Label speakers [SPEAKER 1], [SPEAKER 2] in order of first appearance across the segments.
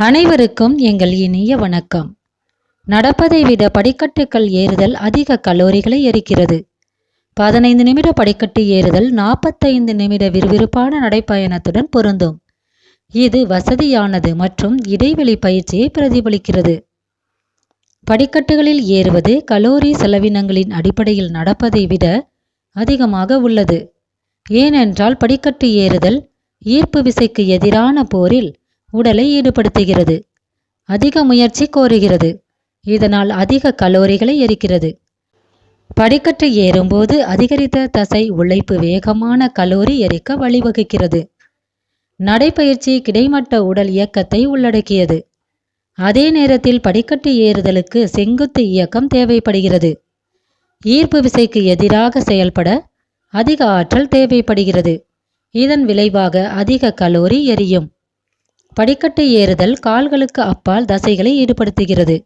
[SPEAKER 1] அனைவருக்கும் எங்கள் இனிய வணக்கம். நடப்பதை விட படிக்கட்டுகள் ஏறுதல் அதிக கலோரிகளை எரிக்கிறது. பதினைந்து நிமிட படிக்கட்டு ஏறுதல் நாற்பத்தைந்து நிமிட விறுவிறுப்பான நடைப்பயணத்துடன் பொருந்தும். இது வசதியானது மற்றும் இடைவெளி பயிற்சியை பிரதிபலிக்கிறது. படிக்கட்டுகளில் ஏறுவது கலோரி செலவினங்களின் அடிப்படையில் நடப்பதை விட அதிகமாக உள்ளது. ஏனென்றால் படிக்கட்டு ஏறுதல் ஈர்ப்பு விசைக்கு எதிரான போரில் உடலை ஈடுபடுத்துகிறது. அதிக முயற்சி கோருகிறது. இதனால் அதிக கலோரிகளை எரிக்கிறது. படிக்கட்டு ஏறும்போது அதிகரித்த தசை உழைப்பு வேகமான கலோரி எரிக்க வழிவகுக்கிறது. நடைப்பயிற்சி கிடைமட்ட உடல் இயக்கத்தை உள்ளடக்கியது. அதே நேரத்தில் படிக்கட்டு ஏறுதலுக்கு செங்குத்து இயக்கம் தேவைப்படுகிறது. ஈர்ப்பு விசைக்கு எதிராக செயல்பட அதிக ஆற்றல் தேவைப்படுகிறது. இதன் விளைவாக அதிக கலோரி எரியும். படிக்கட்டு ஏறுதல் கால்களுக்கு அப்பால் தசைகளை ஈடுபடுத்துகிறது.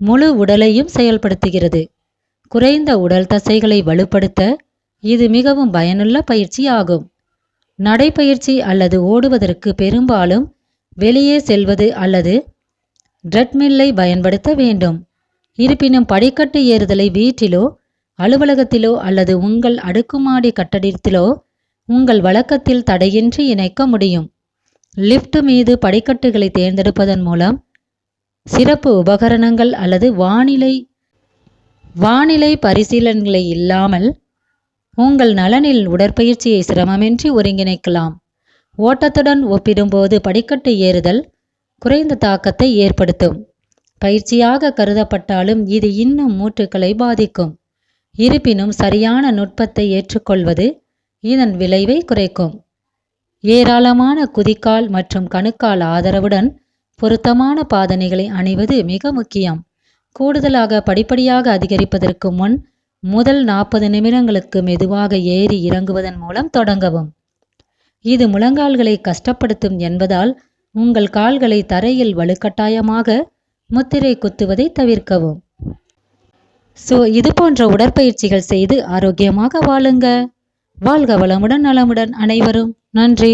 [SPEAKER 1] முழு உடலையும் செயல்படுத்துகிறது. குறைந்த உடல் தசைகளை வலுப்படுத்த இது மிகவும் பயனுள்ள பயிற்சி ஆகும். நடைப்பயிற்சி அல்லது ஓடுவதற்கு பெரும்பாலும் வெளியே செல்வது அல்லது ட்ரெட்மில்லை பயன்படுத்த வேண்டும். இருப்பினும் படிக்கட்டு ஏறுதலை வீட்டிலோ அலுவலகத்திலோ அல்லது உங்கள் அடுக்குமாடி கட்டடத்திலோ உங்கள் வழக்கத்தில் தடையின்றி இணைக்க முடியும். லிஃப்ட் மீது படிக்கட்டுகளை தேர்ந்தெடுப்பதன் மூலம் சிறப்பு உபகரணங்கள் அல்லது வானிலை வானிலை பரிசீலனைகளை இல்லாமல் உங்கள் நலனில் உடற்பயிற்சியை சிரமமின்றி ஒருங்கிணைக்கலாம். ஓட்டத்துடன் ஒப்பிடும்போது படிக்கட்டு ஏறுதல் குறைந்த தாக்கத்தை ஏற்படுத்தும். பயிற்சியாக கருதப்பட்டாலும் இது இன்னும் மூட்டுக்களை பாதிக்கும். இருப்பினும் சரியான நுட்பத்தை ஏற்றுக்கொள்வது இதன் விளைவை குறைக்கும். ஏராளமான குதிக்கால் மற்றும் கணுக்கால் ஆதரவுடன் பொருத்தமான பாதனைகளை அணிவது மிக முக்கியம். கூடுதலாக படிப்படியாக அதிகரிப்பதற்கு முன் முதல் நாற்பது நிமிடங்களுக்கு மெதுவாக ஏறி இறங்குவதன் மூலம் தொடங்கவும். இது முழங்கால்களை கஷ்டப்படுத்தும் என்பதால் உங்கள் கால்களை தரையில் வலுக்கட்டாயமாக முத்திரை குத்துவதை தவிர்க்கவும். ஸோ இது போன்ற உடற்பயிற்சிகள் செய்து ஆரோக்கியமாக வாழுங்க. வாழ்க வளமுடன் நலமுடன் அனைவரும். நன்றி.